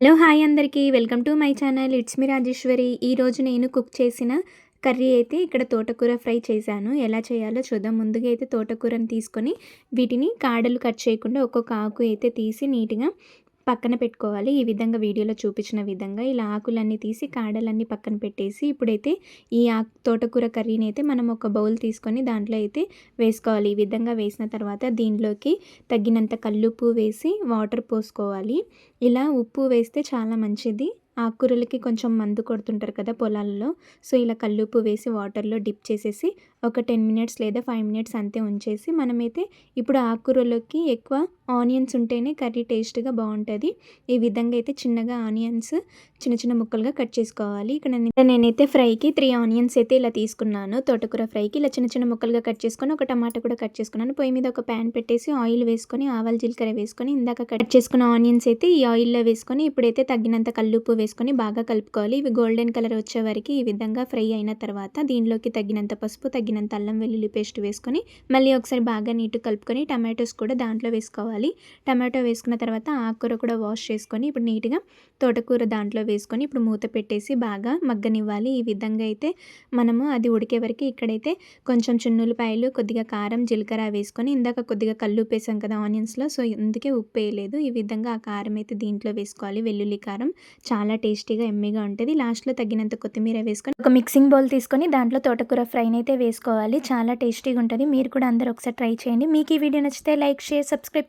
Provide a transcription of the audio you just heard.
Hello hi అందరికీ welcome to my channel. It's me Rajeshwari. ఈరోజు నేను కుక్ చేసిన కర్రీ అయితే ఇక్కడ తోటకూర ఫ్రై చేశాను. ఎలా చేయాలో చూద్దాం. ముందుగా అయితే తోటకూరని తీసుకొని వీటిని కాడలు కట్ చేయకుండా ఒక్కొక్క ఆకు అయితే తీసి నీట్గా పక్కన పెట్టుకోవాలి. ఈ విధంగా వీడియోలో చూపించిన విధంగా ఇలా ఆకులన్నీ తీసి కాడలన్నీ పక్కన పెట్టేసి ఇప్పుడైతే ఈ ఆకు తోటకూర కర్రీని అయితే మనం ఒక బౌల్ తీసుకొని దాంట్లో అయితే వేసుకోవాలి. ఈ విధంగా వేసిన తర్వాత దీనిలోకి తగినంత కల్లుప్పు వేసి వాటర్ పోసుకోవాలి. ఇలా ఉప్పు వేస్తే చాలా మంచిది. ఆకుకూరలకి కొంచెం మందు కొడుతుంటారు కదా పొలాల్లో. సో ఇలా కల్లుప్పు వేసి వాటర్లో డిప్ చేసేసి ఒక టెన్ మినిట్స్ లేదా ఫైవ్ మినిట్స్ అంతే ఉంచేసి మనమైతే ఇప్పుడు ఆకుకూరలోకి ఎక్కువ ఆనియన్స్ ఉంటేనే కర్రీ టేస్ట్గా బాగుంటుంది. ఈ విధంగా అయితే చిన్నగా ఆనియన్స్ చిన్న చిన్న ముక్కలుగా కట్ చేసుకోవాలి. ఇక్కడ నేనైతే ఫ్రైకి త్రీ ఆనియన్స్ అయితే ఇలా తీసుకున్నాను. తోటకూర ఫ్రైకి ఇలా చిన్న చిన్న ముక్కలుగా కట్ చేసుకొని ఒక టమాటా కూడా కట్ చేసుకున్నాను. పొయ్యి మీద ఒక ప్యాన్ పెట్టేసి ఆయిల్ వేసుకొని ఆవాలు జీలకర్ర వేసుకొని ఇందాక కట్ చేసుకున్న ఆనియన్స్ అయితే ఈ ఆయిల్లో వేసుకొని ఇప్పుడైతే తగినంత కల్లుప్పు వేసుకొని బాగా కలుపుకోవాలి. ఇవి గోల్డెన్ కలర్ వచ్చే వరకు ఈ విధంగా ఫ్రై అయిన తర్వాత దీనిలోకి తగినంత పసుపు తగినంత అల్లం వెల్లుల్లి పేస్ట్ వేసుకొని మళ్ళీ ఒకసారి బాగా నీట్ కలుపుకొని టమాటోస్ కూడా దాంట్లో వేసుకోవాలి. టమాటో వేసుకున్న తర్వాత ఆకుకూర కూడా వాష్ చేసుకొని ఇప్పుడు నీట్గా తోటకూర దాంట్లో వేసుకొని ఇప్పుడు మూత పెట్టేసి బాగా మగ్గనివ్వాలి. ఈ విధంగా అయితే మనము అది ఉడికే వరకు ఇక్కడైతే కొంచెం చున్నులపాయలు కొద్దిగా కారం జీలకర్ర వేసుకొని ఇందాక కొద్దిగా కళ్ళు ఉప్పేసాం కదా ఆనియన్స్లో సో అందుకే ఉప్పు వేయలేదు. ఈ విధంగా ఆ కారం అయితే దీంట్లో వేసుకోవాలి. వెల్లుల్లి కారం చాలా టేస్టీగా ఎమ్మెగా ఉంటుంది. లాస్ట్లో తగినంత కొత్తిమీర వేసుకొని ఒక మిక్సింగ్ బౌల్ తీసుకొని దాంట్లో తోటకూర ఫ్రైని అయితే వేసుకోవాలి. చాలా టేస్టీగా ఉంటుంది. మీరు కూడా అందరూ ఒకసారి ట్రై చేయండి. మీకు ఈ వీడియో నచ్చితే లైక్ షేర్ సబ్స్క్రైబ్